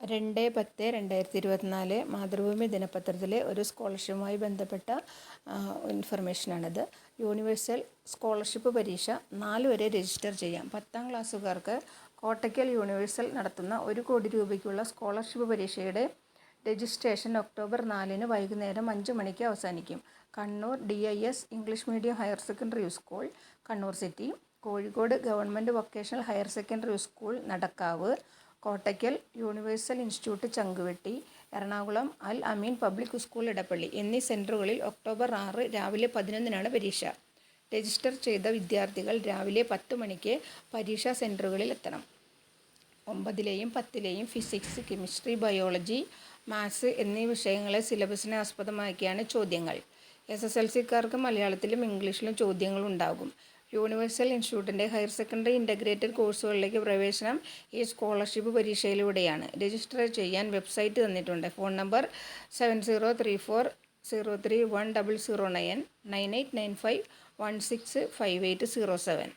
രണ്ട് പത്ത് രണ്ടായിരത്തി ഇരുപത്തിനാല് മാതൃഭൂമി ദിനപത്രത്തിലെ ഒരു സ്കോളർഷിപ്പുമായി ബന്ധപ്പെട്ട ഇൻഫർമേഷനാണിത്. യൂണിവേഴ്സൽ സ്കോളർഷിപ്പ് പരീക്ഷ നാല് വരെ രജിസ്റ്റർ ചെയ്യാം. പത്താം ക്ലാസ്സുകാർക്ക് കോട്ടയ്ക്കൽ യൂണിവേഴ്സൽ നടത്തുന്ന ഒരു കോടി രൂപയ്ക്കുള്ള സ്കോളർഷിപ്പ് പരീക്ഷയുടെ രജിസ്ട്രേഷൻ ഒക്ടോബർ നാലിന് വൈകുന്നേരം അഞ്ച് മണിക്ക് അവസാനിക്കും. Kannur D I S English medium higher secondary school Kannur city. Kozhikode government vocational higher secondary school Nadakkavu. Kottakkal universal institute Changuvetty Ernakulam Al Ameen public school Edappally എന്നീ സെന്ററുകളിൽ October ആറ് രാവിലെ പതിനൊന്നിനാണ് പരീക്ഷ. രജിസ്റ്റർ ചെയ്ത വിദ്യാർത്ഥികൾ രാവിലെ പത്ത് മണിക്ക് പരീക്ഷാ സെന്ററുകളിൽ എത്തണം. ഒമ്പതിലെയും പത്തിലെയും ഫിസിക്സ് കെമിസ്ട്രി ബയോളജി മാത്സ് എന്നീ വിഷയങ്ങളെ സിലബസിനെ ആസ്പദമാക്കിയാണ് ചോദ്യങ്ങൾ. എസ് എസ് എൽ സിക്കാർക്ക് മലയാളത്തിലും ഇംഗ്ലീഷിലും ചോദ്യങ്ങൾ ഉണ്ടാകും. യൂണിവേഴ്സൽ ഇൻസ്റ്റിറ്റ്യൂട്ടിന്റെ ഹയർ സെക്കൻഡറി ഇന്റഗ്രേറ്റഡ് കോഴ്സുകളിലേക്ക് പ്രവേശനം ഈ സ്കോളർഷിപ്പ് പരീക്ഷയിലൂടെയാണ്. രജിസ്റ്റർ ചെയ്യാൻ വെബ്സൈറ്റ് തന്നിട്ടുണ്ട്. Phone number seven zero three four zero three one double zero nine nine eight nine five one six five eight zero seven